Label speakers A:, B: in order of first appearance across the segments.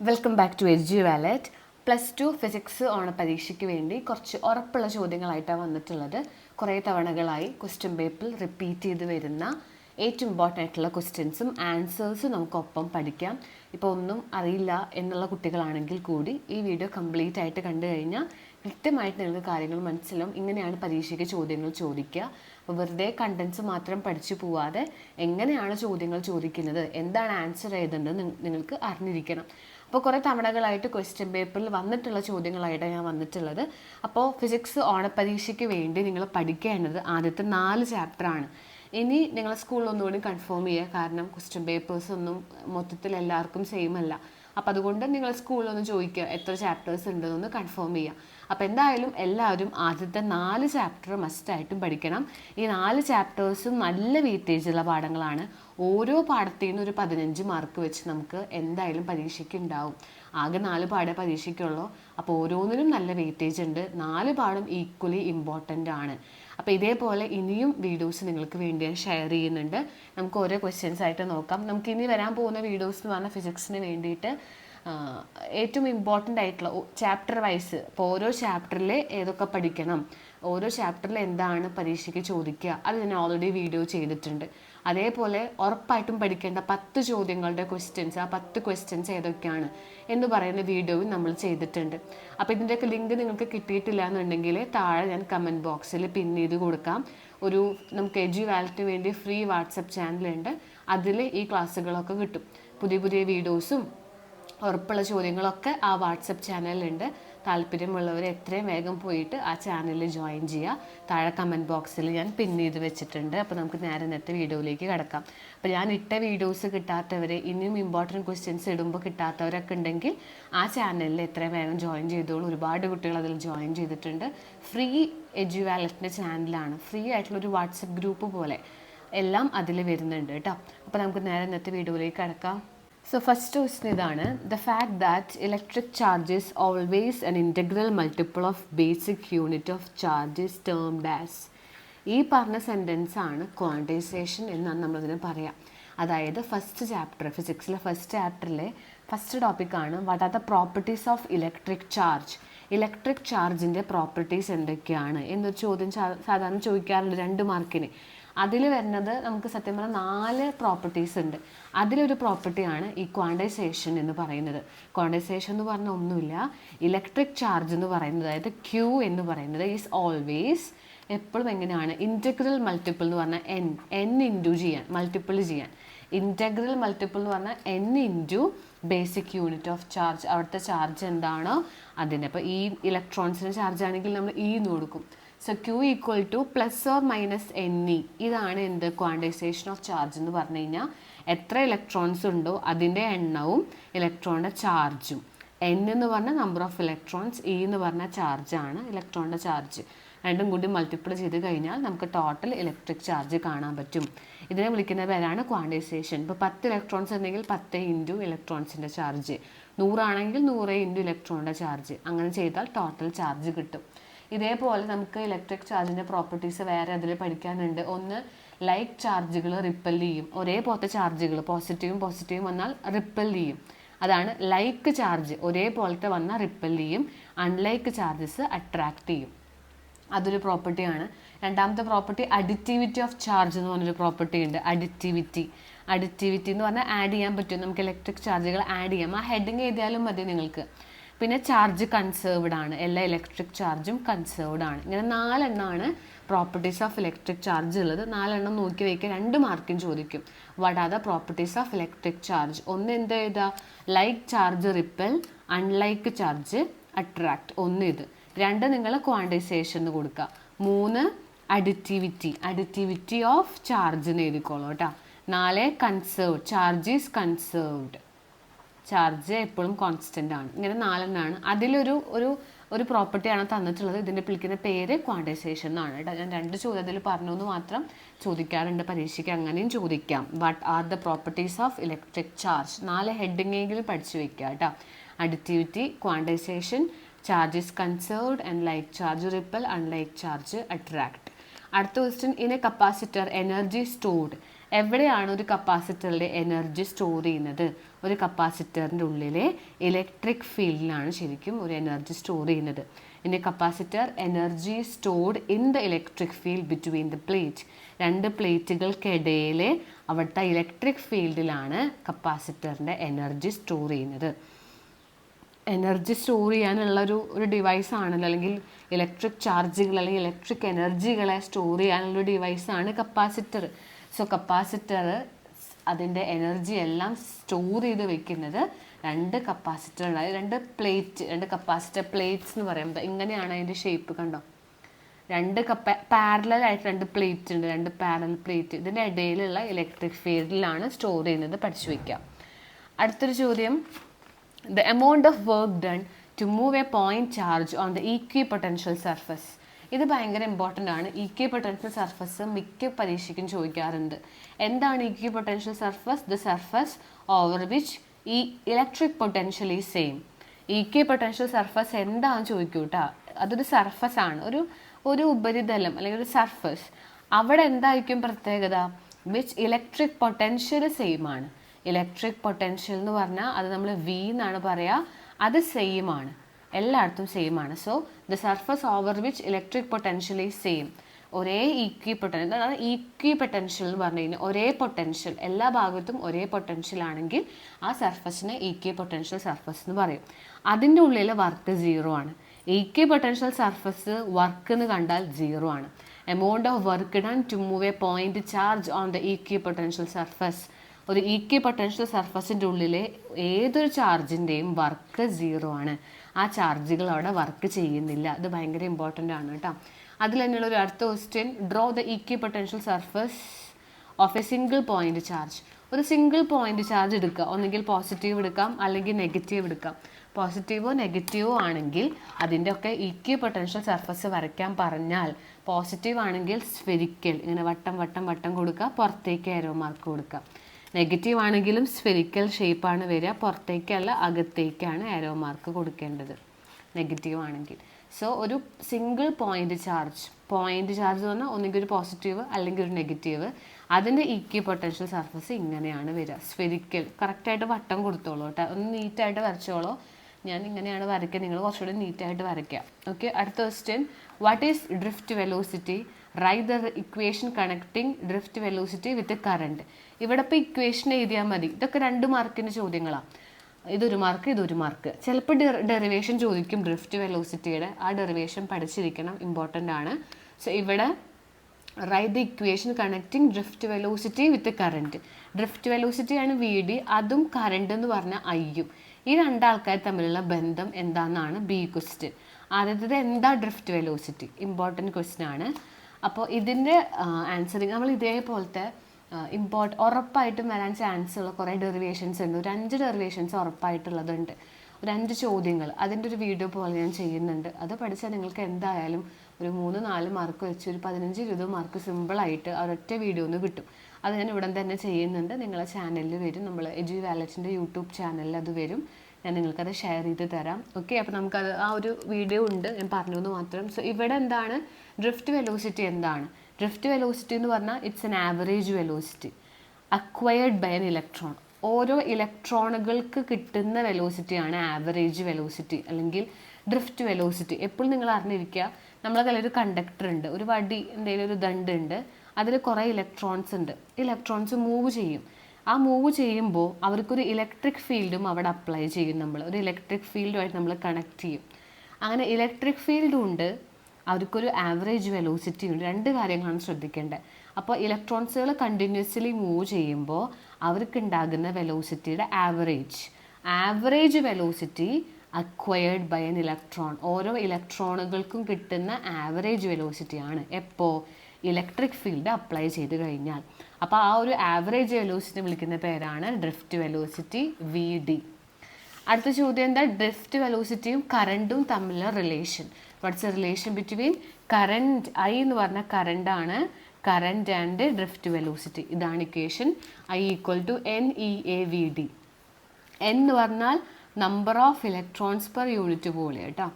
A: Welcome back to edge wallet plus two physics ഓണ പരീക്ഷയ്ക്ക് വേണ്ടി കുറച്ച് ഉറപ്പുള്ള ചോദ്യങ്ങളായിട്ടാണ് വന്നിട്ടുള്ളത്. കുറേ തവണകളായി ക്വസ്റ്റ്യൻ പേപ്പറിൽ റിപ്പീറ്റ് ചെയ്ത് വരുന്ന ഏറ്റവും ഇമ്പോർട്ടന്റ് ആയിട്ടുള്ള ക്വസ്റ്റ്യൻസും ആൻസേഴ്സും നമുക്കൊപ്പം പഠിക്കാം. ഇപ്പോൾ ഒന്നും അറിയില്ല എന്നുള്ള കുട്ടികളാണെങ്കിൽ കൂടി ഈ വീഡിയോ കംപ്ലീറ്റ് ആയിട്ട് കണ്ടു കഴിഞ്ഞാൽ കൃത്യമായിട്ട് നിങ്ങൾക്ക് കാര്യങ്ങൾ മനസ്സിലാവും ഇങ്ങനെയാണ് പരീക്ഷയ്ക്ക് ചോദ്യങ്ങൾ ചോദിക്കുക. അപ്പോൾ വെറുതെ കണ്ടൻസ് മാത്രം പഠിച്ചു പോവാതെ എങ്ങനെയാണ് ചോദ്യങ്ങൾ ചോദിക്കുന്നത് എന്താണ് ആൻസർ ചെയ്തതെന്ന് നിങ്ങൾക്ക് അറിഞ്ഞിരിക്കണം. അപ്പോൾ കുറേ തവണകളായിട്ട് ക്വസ്റ്റ്യൻ പേപ്പറിൽ വന്നിട്ടുള്ള ചോദ്യങ്ങളായിട്ട് ഞാൻ വന്നിട്ടുള്ളത്. അപ്പോൾ ഫിസിക്സ് ഓണപരീക്ഷയ്ക്ക് വേണ്ടി നിങ്ങൾ പഠിക്കേണ്ടത് ആദ്യത്തെ നാല് ചാപ്റ്ററാണ് ഇനി നിങ്ങൾ സ്കൂളിൽ ഒന്നുകൂടി കൺഫേം ചെയ്യുക. കാരണം ക്വസ്റ്റ്യൻ പേപ്പേഴ്സ് ഒന്നും മൊത്തത്തിൽ എല്ലാവർക്കും സെയിം അല്ല. അപ്പം അതുകൊണ്ട് നിങ്ങൾ സ്കൂളിൽ ഒന്ന് ചോദിക്കുക എത്ര ചാപ്റ്റേഴ്സ് ഉണ്ടെന്നൊന്ന് കൺഫേം ചെയ്യുക. അപ്പോൾ എന്തായാലും എല്ലാവരും ആദ്യത്തെ നാല് ചാപ്റ്റർ മസ്റ്റായിട്ടും പഠിക്കണം. ഈ നാല് ചാപ്റ്റേഴ്സും നല്ല വെയിറ്റേജ് ഉള്ള പാഠങ്ങളാണ്. ഓരോ പാഠത്തിൽ ഒരു പതിനഞ്ച് മാർക്ക് വെച്ച് നമുക്ക് എന്തായാലും പരീക്ഷയ്ക്ക് ഉണ്ടാവും. ആകെ നാല് പാടേ പരീക്ഷയ്ക്കുള്ളൂ. അപ്പോൾ ഓരോന്നിനും നല്ല വെയിറ്റേജ് ഉണ്ട്. നാല് പാഠം ഈക്വലി ഇമ്പോർട്ടന്റ് ആണ്. അപ്പോൾ ഇതേപോലെ ഇനിയും വീഡിയോസ് നിങ്ങൾക്ക് വേണ്ടി ഞാൻ ഷെയർ ചെയ്യുന്നുണ്ട്. നമുക്ക് ഓരോ ക്വസ്റ്റ്യൻസ് ആയിട്ട് നോക്കാം. നമുക്ക് ഇനി വരാൻ പോകുന്ന വീഡിയോസ് എന്ന് പറഞ്ഞാൽ ഫിസിക്സിന് വേണ്ടിയിട്ട് ഏറ്റവും ഇമ്പോർട്ടന്റ് ആയിട്ടുള്ള ചാപ്റ്റർ വൈസ് ഇപ്പോൾ ഓരോ ചാപ്റ്ററിൽ ഏതൊക്കെ പഠിക്കണം? ഓരോ ചാപ്റ്ററിൽ എന്താണ് പരീക്ഷയ്ക്ക് ചോദിക്കുക? അത് ഞാൻ ഓൾറെഡി വീഡിയോ ചെയ്തിട്ടുണ്ട്. അതേപോലെ ഉറപ്പായിട്ടും പഠിക്കേണ്ട പത്ത് ചോദ്യങ്ങളുടെ ക്വസ്റ്റ്യൻസ് ആ പത്ത് ക്വസ്റ്റ്യൻസ് ഏതൊക്കെയാണ് എന്ന് പറയുന്ന വീഡിയോയും നമ്മൾ ചെയ്തിട്ടുണ്ട്. അപ്പോൾ ഇതിന്റെയൊക്കെ ലിങ്ക് നിങ്ങൾക്ക് കിട്ടിയിട്ടില്ല എന്നുണ്ടെങ്കിൽ താഴെ ഞാൻ കമന്റ് ബോക്സിൽ പിൻ ചെയ്ത് കൊടുക്കാം. ഒരു നമുക്ക് എജു വാലറ്റിന് വേണ്ടി ഫ്രീ വാട്സപ്പ് ചാനലുണ്ട് അതിൽ ഈ ക്ലാസ്സുകളൊക്കെ കിട്ടും. പുതിയ പുതിയ വീഡിയോസും ഉറപ്പുള്ള ചോദ്യങ്ങളൊക്കെ ആ വാട്സപ്പ് ചാനലിലുണ്ട് താല്പര്യമുള്ളവർ എത്രയും വേഗം പോയിട്ട് ആ ചാനലിൽ ജോയിൻ ചെയ്യുക. താഴെ കമന്റ് ബോക്സിൽ ഞാൻ പിൻ ചെയ്ത് വെച്ചിട്ടുണ്ട്. അപ്പോൾ നമുക്ക് നേരെ നേരത്തെ വീഡിയോയിലേക്ക് കിടക്കാം. അപ്പോൾ ഞാൻ ഇട്ട വീഡിയോസ് കിട്ടാത്തവർ ഇനിയും ഇമ്പോർട്ടന്റ് ക്വസ്റ്റ്യൻസ് ഇടുമ്പോൾ കിട്ടാത്തവരൊക്കെ ഉണ്ടെങ്കിൽ ആ ചാനലിൽ എത്രയും വേഗം ജോയിൻ ചെയ്തോളൂ. ഒരുപാട് കുട്ടികൾ അതിൽ ജോയിൻ ചെയ്തിട്ടുണ്ട്. ഫ്രീ എജു വാലറ്റിന്റെ ചാനലാണ് ഫ്രീ ആയിട്ടുള്ള ഒരു വാട്സപ്പ് ഗ്രൂപ്പ് പോലെ എല്ലാം അതിൽ വരുന്നുണ്ട് കേട്ടോ. അപ്പോൾ നമുക്ക് നേരെ ഇന്നത്തെ വീഡിയോയിലേക്ക് കിടക്കാം. സോ ഫസ്റ്റ് ക്വസ്റ്റ്യൻ ഇതാണ്. The fact that electric charges always an integral multiple of basic unit of charges term does ഈ പറഞ്ഞ സെന്റൻസ് ആണ് ക്വാണ്ടൈസേഷൻ എന്നാണ് നമ്മളിതിനെ പറയാം. അതായത് ഫസ്റ്റ് ചാപ്റ്റർ ഫിസിക്സിലെ ഫസ്റ്റ് ചാപ്റ്ററിലെ ഫസ്റ്റ് ടോപ്പിക്കാണ് what are the properties of electric charge electric ചാർജിന്റെ പ്രോപ്പർട്ടീസ് എന്തൊക്കെയാണ് എന്നൊരു ചോദ്യം സാധാരണ ചോദിക്കാറുണ്ട് രണ്ട് മാർക്കിന് അതിൽ വരുന്നത് നമുക്ക് സത്യം പറഞ്ഞാൽ നാല് പ്രോപ്പർട്ടീസ് ഉണ്ട്. അതിലൊരു പ്രോപ്പർട്ടിയാണ് ഈ ക്വാണ്ടൈസേഷൻ എന്ന് പറയുന്നത്. ക്വാണ്ടൈസേഷൻ എന്ന് പറഞ്ഞാൽ ഒന്നുമില്ല. ഇലക്ട്രിക് ചാർജ് എന്ന് പറയുന്നത് അതായത് ക്യൂ എന്ന് പറയുന്നത് ഈസ് ഓൾവേസ് എപ്പോഴും എങ്ങനെയാണ്? ഇന്റഗ്രൽ മൾട്ടിപ്പിൾ എന്ന് പറഞ്ഞാൽ എൻ എൻ ഇന്റു ചെയ്യാൻ മൾട്ടിപ്പിൾ ചെയ്യാൻ ഇന്റഗ്രൽ മൾട്ടിപ്പിൾ എന്ന് പറഞ്ഞാൽ n into basic unit of charge അവിടുത്തെ ചാർജ് എന്താണോ? അതിന്റെ അപ്പോൾ ഈ ഇലക്ട്രോൺസിന് ചാർജ് ആണെങ്കിൽ നമ്മൾ ഇ എന്ന് കൊടുക്കും. So q equal to plus or minus n e ഇതാണ് എന്ത്? ക്വാണ്ടൈസേഷൻ ഓഫ് ചാർജ് എന്ന് പറഞ്ഞു കഴിഞ്ഞാൽ എത്ര ഇലക്ട്രോൺസ് ഉണ്ടോ അതിന്റെ എണ്ണവും ഇലക്ട്രോണിന്റെ ചാർജും എൻ എന്ന് പറഞ്ഞ നമ്പർ ഓഫ് ഇലക്ട്രോൺസ് ഇ എന്ന് പറഞ്ഞാൽ ചാർജാണ് ഇലക്ട്രോണിന്റെ ചാർജ് രണ്ടും കൂടി മൾട്ടിപ്ലൈ ചെയ്ത് കഴിഞ്ഞാൽ നമുക്ക് ടോട്ടൽ ഇലക്ട്രിക് ചാർജ് കാണാൻ പറ്റും. ഇതിനെ വിളിക്കുന്ന പേരാണ് ക്വാണ്ടൈസേഷൻ ഇപ്പോൾ പത്ത് ഇലക്ട്രോൺസ് ഉണ്ടെങ്കിൽ പത്ത് ഇന്റു ഇലക്ട്രോൺസിന്റെ ചാർജ് നൂറാണെങ്കിൽ നൂറ് ഇന്റു ഇലക്ട്രോണിന്റെ ചാർജ് അങ്ങനെ ചെയ്താൽ ടോട്ടൽ ചാർജ് കിട്ടും. ഇതേപോലെ നമുക്ക് ഇലക്ട്രിക് ചാർജിന്റെ പ്രോപ്പർട്ടീസ് വേറെ അതിൽ പഠിക്കാനുണ്ട്. ഒന്ന് ലൈക്ക് ചാർജുകൾ റിപ്പൽ ചെയ്യും. ഒരേപോലത്തെ ചാർജുകൾ പോസിറ്റീവും പോസിറ്റീവും വന്നാൽ റിപ്പൽ ചെയ്യും. അതാണ് ലൈക്ക് ചാർജ് ഒരേപോലത്തെ വന്നാൽ റിപ്പൽ ചെയ്യും. അൺലൈക്ക് ചാർജസ് അട്രാക്ട് ചെയ്യും. അതൊരു പ്രോപ്പർട്ടിയാണ് രണ്ടാമത്തെ പ്രോപ്പർട്ടി അഡിറ്റിവിറ്റി ഓഫ് ചാർജ് എന്ന് പറഞ്ഞൊരു പ്രോപ്പർട്ടി ഉണ്ട്. അഡിറ്റിവിറ്റി അഡിറ്റിവിറ്റി എന്ന് പറഞ്ഞാൽ ആഡ് ചെയ്യാൻ പറ്റും. നമുക്ക് ഇലക്ട്രിക് ചാർജുകൾ ആഡ് ചെയ്യാം. ആ ഹെഡിങ് എഴുതിയാലും മതി നിങ്ങൾക്ക്. പിന്നെ ചാർജ് കൺസേർവ്ഡ് ആണ്. എല്ലാ ഇലക്ട്രിക് ചാർജും കൺസേർവ്ഡ് ആണ്. ഇങ്ങനെ നാലെണ്ണമാണ് പ്രോപ്പർട്ടീസ് ഓഫ് ഇലക്ട്രിക് ചാർജ് ഉള്ളത് നാലെണ്ണം നോക്കി വയ്ക്കുക രണ്ട് മാർക്കും ചോദിക്കും. What are the properties of electric charge ഒന്ന് എന്ത് എഴുതുക? Like charge repel unlike charge attract ഒന്ന് ഇത്. രണ്ട് നിങ്ങൾ ക്വാണ്ടിസേഷൻ കൊടുക്കുക. മൂന്ന് അഡിറ്റിവിറ്റി അഡിറ്റിവിറ്റി ഓഫ് ചാർജ് എന്ന് എഴുതിക്കോളൂ കേട്ടോ. നാല് conserve charge is conserved charge എപ്പോഴും കോൺസ്റ്റന്റ് ആണ്. ഇങ്ങനെ നാലെണ്ണമാണ് അതിലൊരു ഒരു ഒരു പ്രോപ്പർട്ടിയാണ് തന്നിട്ടുള്ളത്. ഇതിന്റെ വിളിക്കുന്ന പേര് ക്വാണ്ടൈസേഷൻ എന്നാണ് കേട്ടോ ഞാൻ രണ്ട് ചോദ്യത്തിൽ പറഞ്ഞു എന്ന് മാത്രം ചോദിക്കാറുണ്ട്. പരീക്ഷയ്ക്ക് അങ്ങനെയും ചോദിക്കാം. What are the properties of electric charge നാല് ഹെഡിങ്ങെങ്കിലും പഠിച്ചു വെക്കുക കേട്ടോ additivity quantisation charge is conserved and like charge repel unlike charge attract അടുത്ത question in a capacitor energy stored എവിടെയാണ് ഒരു കപ്പാസിറ്ററിലെ എനർജി സ്റ്റോർ ചെയ്യുന്നത്? ഒരു കപ്പാസിറ്ററിന്റെ ഉള്ളിലെ ഇലക്ട്രിക് ഫീൽഡിലാണ് ശരിക്കും ഒരു എനർജി സ്റ്റോർ ചെയ്യുന്നത്. ഇനി capacitor energy stored in the electric field between the plate രണ്ട് പ്ലേറ്റുകൾക്കിടയിലെ അവിടുത്തെ ഇലക്ട്രിക് ഫീൽഡിലാണ് കപ്പാസിറ്ററിന്റെ എനർജി സ്റ്റോർ ചെയ്യുന്നത്. എനർജി സ്റ്റോർ ചെയ്യാനുള്ള ഒരു ഒരു ഡിവൈസ് ആണല്ലോ അല്ലെങ്കിൽ ഇലക്ട്രിക് ചാർജുകൾ അല്ലെങ്കിൽ ഇലക്ട്രിക് എനർജികളെ സ്റ്റോർ ചെയ്യാനുള്ള ഡിവൈസാണ് കപ്പാസിറ്റർ. സോ കപ്പാസിറ്റർ അതിന്റെ എനർജി എല്ലാം സ്റ്റോർ ചെയ്ത് വെക്കുന്നത് രണ്ട് കപ്പാസിറ്റർ അതായത് രണ്ട് പ്ലേറ്റ് രണ്ട് കപ്പാസിറ്റർ പ്ലേറ്റ്സ് എന്ന് പറയുമ്പോൾ ഇങ്ങനെയാണ് അതിന്റെ ഷേപ്പ് കണ്ടോ? രണ്ട് കപ്പ പാരലൽ ആയിട്ട് രണ്ട് പ്ലേറ്റ് ഉണ്ട്. രണ്ട് പാരലൽ പ്ലേറ്റ് ഇതിന്റെ ഇടയിലുള്ള ഇലക്ട്രിക് ഫീൽഡിലാണ് സ്റ്റോർ ചെയ്യുന്നത് പഠിച്ചു വയ്ക്കുക അടുത്തൊരു ചോദ്യം. The amount of work done to move a point charge on the equipotential surface ഇത് ഭയങ്കര ഇമ്പോർട്ടന്റ് ആണ്. ഇ കെ പൊട്ടൻഷ്യൽ സർഫസ് മിക്ക പരീക്ഷയ്ക്കും ചോദിക്കാറുണ്ട്. എന്താണ് equipotential surface the surface over which ഈ ഇലക്ട്രിക് പൊട്ടൻഷ്യൽ ഈ same equipotential surface എന്താണെന്ന് ചോദിക്കൂ കേട്ടോ അതൊരു സർഫസ് ആണ്. ഒരു ഒരു ഉപരിതലം അല്ലെങ്കിൽ ഒരു സർഫസ് അവിടെ എന്തായിരിക്കും പ്രത്യേകത? വിച്ച് ഇലക്ട്രിക് പൊട്ടൻഷ്യൽ സെയിം ആണ്. ഇലക്ട്രിക് പൊട്ടൻഷ്യൽ എന്ന് പറഞ്ഞാൽ അത് നമ്മൾ വി എന്നാണ് പറയുക. അത് സെയിം ആണ്. എല്ലായിടത്തും സെയിം ആണ്. So the surface over which electric potential is same ഒരേ ഈക്വി പൊട്ടൻഷ്യൽ അതാണ് ഈക്വി പൊട്ടൻഷ്യൽ എന്ന് പറഞ്ഞു കഴിഞ്ഞാൽ ഒരേ പൊട്ടൻഷ്യൽ എല്ലാ ഭാഗത്തും ഒരേ പൊട്ടൻഷ്യൽ ആണെങ്കിൽ ആ സർഫസിനെ ഈക്വി പൊട്ടൻഷ്യൽ സർഫസ് എന്ന് പറയും. അതിന്റെ ഉള്ളിൽ വർക്ക് സീറോ ആണ്. ഈക്വി പൊട്ടൻഷ്യൽ സർഫസ് വർക്ക് എന്ന് കണ്ടാൽ സീറോ ആണ്. Amount of work done to move a point charge on the equipotential surface ഒരു ഈക്വി പൊട്ടൻഷ്യൽ സർഫസിന്റെ ഉള്ളിലെ ഏതൊരു ചാർജിന്റെയും വർക്ക് സീറോ ആണ്. ആ ചാർജുകൾ അവിടെ വർക്ക് ചെയ്യുന്നില്ല. അത് ഭയങ്കര ഇമ്പോർട്ടന്റ് ആണ് കേട്ടോ. അതിൽ തന്നെയുള്ള ഒരു അടുത്ത question draw the equipotential surface of a single point charge ഒരു സിംഗിൾ പോയിന്റ് ചാർജ് എടുക്കുക. ഒന്നുകിൽ പോസിറ്റീവ് എടുക്കാം അല്ലെങ്കിൽ നെഗറ്റീവ് എടുക്കാം. പോസിറ്റീവോ നെഗറ്റീവോ ആണെങ്കിൽ അതിന്റെ ഒക്കെ ഇക്വി പൊട്ടൻഷ്യൽ സർഫസ് വരയ്ക്കാൻ പറഞ്ഞാൽ പോസിറ്റീവ് ആണെങ്കിൽ സ്ഫെരിക്കൽ ഇങ്ങനെ വട്ടം വട്ടം വട്ടം കൊടുക്കുക. പുറത്തേക്ക് ഏരോ മാർക്ക് കൊടുക്കുക. നെഗറ്റീവ് ആണെങ്കിലും സ്ഫെരിക്കൽ ഷേപ്പാണ് വരിക. പുറത്തേക്കല്ല അകത്തേക്കാണ് ആരോ മാർക്ക് കൊടുക്കേണ്ടത്. നെഗറ്റീവ് ആണെങ്കിൽ. സോ ഒരു single point charge point charge എന്ന് പറഞ്ഞാൽ ഒന്നുകിൽ ഒരു പോസിറ്റീവ് അല്ലെങ്കിൽ ഒരു നെഗറ്റീവ് അതിന്റെ ഈക്വി പൊട്ടൻഷ്യൽ സർഫസ് ഇങ്ങനെയാണ് വരിക. സ്ഫെരിക്കൽ കറക്റ്റായിട്ട് വട്ടം കൊടുത്തോളൂ കേട്ടോ. ഒന്ന് നീറ്റായിട്ട് വരച്ചോളൂ. ഞാൻ ഇങ്ങനെയാണ് വരയ്ക്കുക. നിങ്ങൾ കുറച്ചുകൂടി നീറ്റായിട്ട് വരയ്ക്കുക. ഓക്കെ അടുത്ത question what is drift velocity write the equation connecting drift velocity with current ഇവിടെ ഇപ്പോൾ ഇക്വേഷൻ എഴുതിയാൽ മതി. ഇതൊക്കെ രണ്ട് മാർക്കിന്റെ ചോദ്യങ്ങളാണ് ഇതൊരു മാർക്ക് ഇതൊരു മാർക്ക് ചിലപ്പോൾ ഡെറിവേഷൻ ചോദിക്കും ഡ്രിഫ്റ്റ് വെലോസിറ്റിയുടെ ആ ഡെറിവേഷൻ പഠിച്ചിരിക്കണം. ഇമ്പോർട്ടന്റ് ആണ്. സോ ഇവിടെ write the equation connecting drift velocity with current drift velocity ആണ് വി ഡി അതും കറണ്ട് എന്ന് പറഞ്ഞാൽ ഐയും ഈ രണ്ടാൾക്കാർ തമ്മിലുള്ള ബന്ധം എന്താണെന്നാണ് ബി ക്വസ്റ്റ്യൻ ആദ്യത്തേത് എന്താ ഡ്രിഫ്റ്റ് വെലോസിറ്റി ഇമ്പോർട്ടന്റ് ക്വസ്റ്റ്യൻ ആണ്. അപ്പോൾ ഇതിന്റെ ആൻസറിങ് നമ്മൾ ഇതേപോലത്തെ ഇമ്പോർട്ട് ഉറപ്പായിട്ടും വരാൻ ചാൻസ് ഉള്ള കുറേ ഡെറിവേഷൻസ് ഉണ്ട് ഒരു അഞ്ച് ഡെറിവേഷൻസ് ഉറപ്പായിട്ടുള്ളതുണ്ട്. ഒരു അഞ്ച് ചോദ്യങ്ങൾ. അതിന്റെ ഒരു വീഡിയോ പോലെ ഞാൻ ചെയ്യുന്നുണ്ട്. അത് പഠിച്ചാൽ നിങ്ങൾക്ക് എന്തായാലും ഒരു മൂന്ന് നാല് മാർക്ക് വെച്ച് ഒരു പതിനഞ്ച് ഇരുപത് മാർക്ക് സിമ്പിളായിട്ട് ഒരൊറ്റ വീഡിയോ ഒന്ന് കിട്ടും. അത് ഞാൻ ഉടൻ തന്നെ ചെയ്യുന്നുണ്ട്. നിങ്ങളെ ചാനലിൽ വരും. നമ്മൾ എജു വാലറ്റിന്റെ യൂട്യൂബ് ചാനലിൽ അത് വരും. ഞാൻ നിങ്ങൾക്കത് ഷെയർ ചെയ്ത് തരാം. ഓക്കെ അപ്പോൾ നമുക്കത് ആ ഒരു വീഡിയോ ഉണ്ട്. ഞാൻ പറഞ്ഞു എന്ന് മാത്രം. സോ ഇവിടെ എന്താണ്? ഡ്രിഫ്റ്റ് വെലോസിറ്റി എന്താണ്? ഡ്രിഫ്റ്റ് വെലോസിറ്റി എന്ന് പറഞ്ഞാൽ it's an average velocity acquired by an electron ഓരോ ഇലക്ട്രോണുകൾക്ക് കിട്ടുന്ന വെലോസിറ്റിയാണ് ആവറേജ് വെലോസിറ്റി അല്ലെങ്കിൽ ഡ്രിഫ്റ്റ് വെലോസിറ്റി എപ്പോഴും നിങ്ങൾ അറിഞ്ഞിരിക്കുക? നമ്മളെ കയ്യിൽ ഒരു കണ്ടക്ടർ ഉണ്ട്. ഒരു വടി എന്തെങ്കിലും ഒരു ദണ്ട് ഉണ്ട്. അതിൽ കുറേ ഇലക്ട്രോൺസ് ഉണ്ട്. ഇലക്ട്രോൺസ് മൂവ് ചെയ്യും. ആ മൂവ് ചെയ്യുമ്പോൾ അവർക്കൊരു ഇലക്ട്രിക് ഫീൽഡും അവിടെ അപ്ലൈ ചെയ്യും നമ്മൾ. ഒരു ഇലക്ട്രിക് ഫീൽഡുമായിട്ട് നമ്മൾ കണക്ട് ചെയ്യും. അങ്ങനെ ഇലക്ട്രിക് ഫീൽഡും ഉണ്ട്. അവർക്കൊരു ആവറേജ് വെലോസിറ്റി ഉണ്ട്. രണ്ട് കാര്യങ്ങളാണ് ശ്രദ്ധിക്കേണ്ടത്. അപ്പോൾ ഇലക്ട്രോൺസുകൾ കണ്ടിന്യൂസ്ലി മൂവ് ചെയ്യുമ്പോൾ അവർക്കുണ്ടാകുന്ന വെലോസിറ്റിയുടെ average average velocity acquired by an electron ഓരോ ഇലക്ട്രോണുകൾക്കും കിട്ടുന്ന ആവറേജ് വെലോസിറ്റിയാണ് എപ്പോൾ ഇലക്ട്രിക് ഫീൽഡ് അപ്ലൈ ചെയ്ത് കഴിഞ്ഞാൽ. അപ്പോൾ ആ ഒരു ആവറേജ് വെലോസിറ്റി വിളിക്കുന്ന പേരാണ് ഡ്രിഫ്റ്റ് വെലോസിറ്റി വി ഡി അടുത്ത ചോദ്യം എന്താ? ഡ്രിഫ്റ്റ് വെലോസിറ്റിയും കറണ്ടും തമ്മിലുള്ള relation what's a relation between current I എന്ന് പറഞ്ഞ കറണ്ടാണ് കറണ്ട് ആൻഡ് ഡ്രിഫ്റ്റ് വെലോസിറ്റി ഇതാണ് equation I equal to n e A v d n എന്ന് പറഞ്ഞാൽ number of electrons per unit പോലെ കേട്ടോ.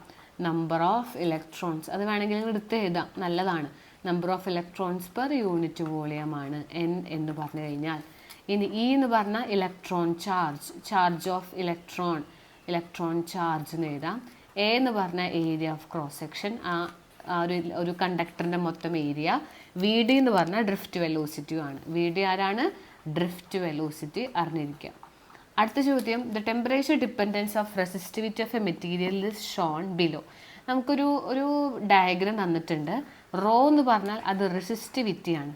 A: നമ്പർ ഓഫ് ഇലക്ട്രോൺസ് അത് വേണമെങ്കിൽ എടുത്ത് എഴുതാം. നല്ലതാണ്. Number of electrons per unit വോളിയമാണ് N എന്ന് പറഞ്ഞു കഴിഞ്ഞാൽ. ഇനി ഇ എന്ന് പറഞ്ഞാൽ electron charge charge of electron electron charge എന്ന് എഴുതാം. എ എന്ന് പറഞ്ഞാൽ ഏരിയ ഓഫ് ക്രോസ് സെക്ഷൻ ആ ആ ഒരു ഒരു കണ്ടക്ടറിന്റെ മൊത്തം ഏരിയ വി ഡി എന്ന് പറഞ്ഞാൽ ഡ്രിഫ്റ്റ് വെലോസിറ്റിയും ആണ്. വി ഡി ആരാണ്? ഡ്രിഫ്റ്റ് വെലോസിറ്റി അറിഞ്ഞിരിക്കുക. അടുത്ത ചോദ്യം the temperature dependence of resistivity of a material is shown below നമുക്കൊരു ഒരു ഡയഗ്രാം തന്നിട്ടുണ്ട്. റോ എന്ന് പറഞ്ഞാൽ അത് റെസിസ്റ്റിവിറ്റിയാണ്